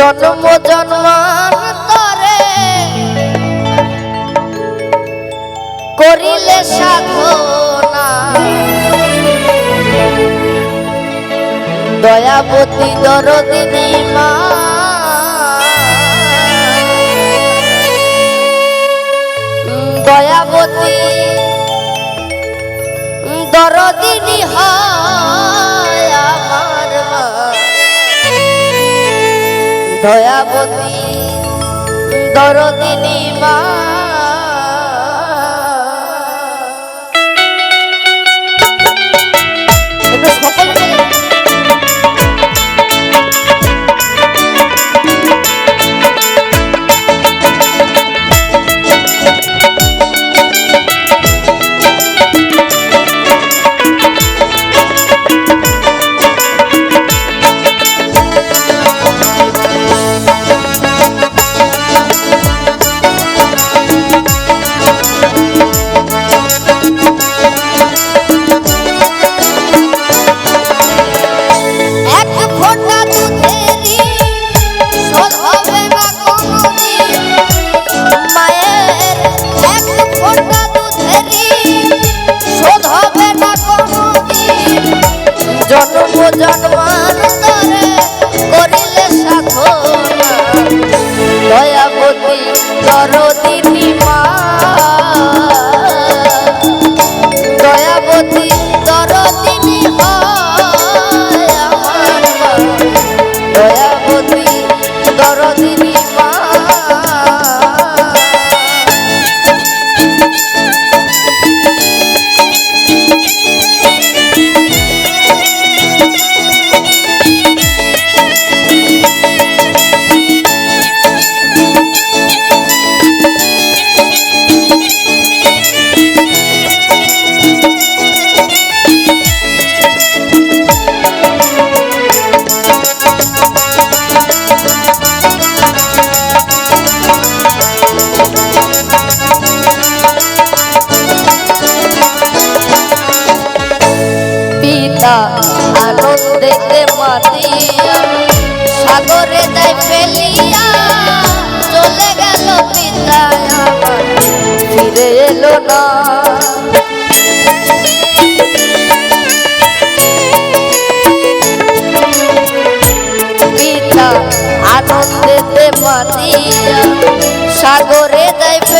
জন্ম জন্ম করিলে সাধনা। দয়াবতী দরদিনী মা দরদিনী মা। জন্ম সাগরে যাইবে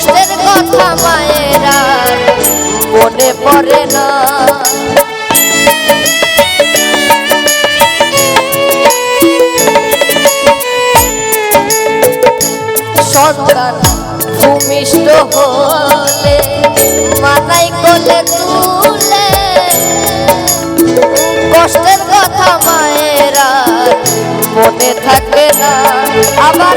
কষ্টের কথা মায়েরা, মনে পড়ে না। সন্তান ভূমিষ্ঠ হলে, মাথায় কোলে তুলে, কষ্টের কথা মায়েরা, মনে থাকে না। আবার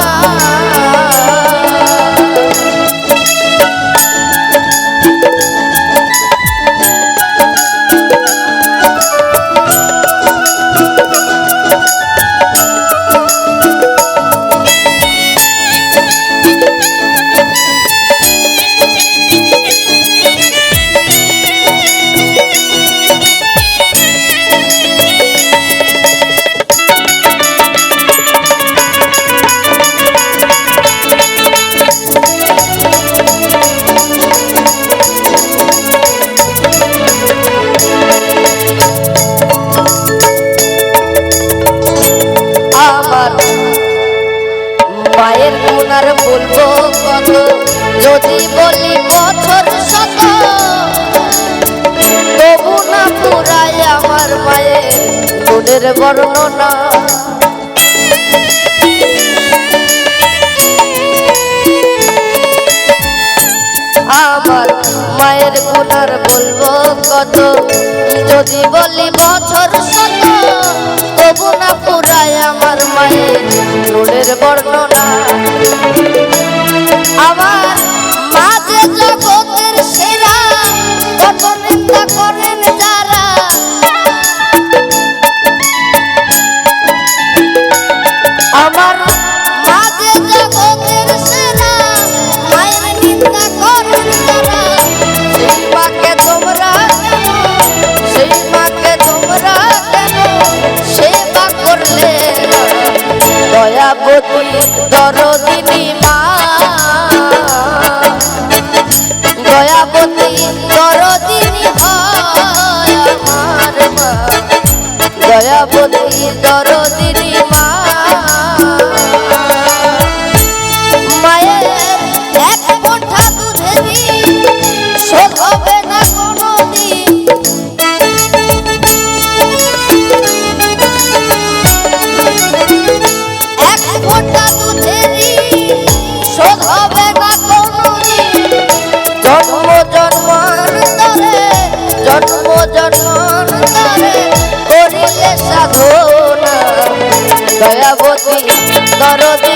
এর বর্ণনা। আমার মায়ের গুণার বলব কত, যদি বলি বছর শত, তবু না পুরায় আমার মায়ের বর্ণনা। আমার জগৎ দরদে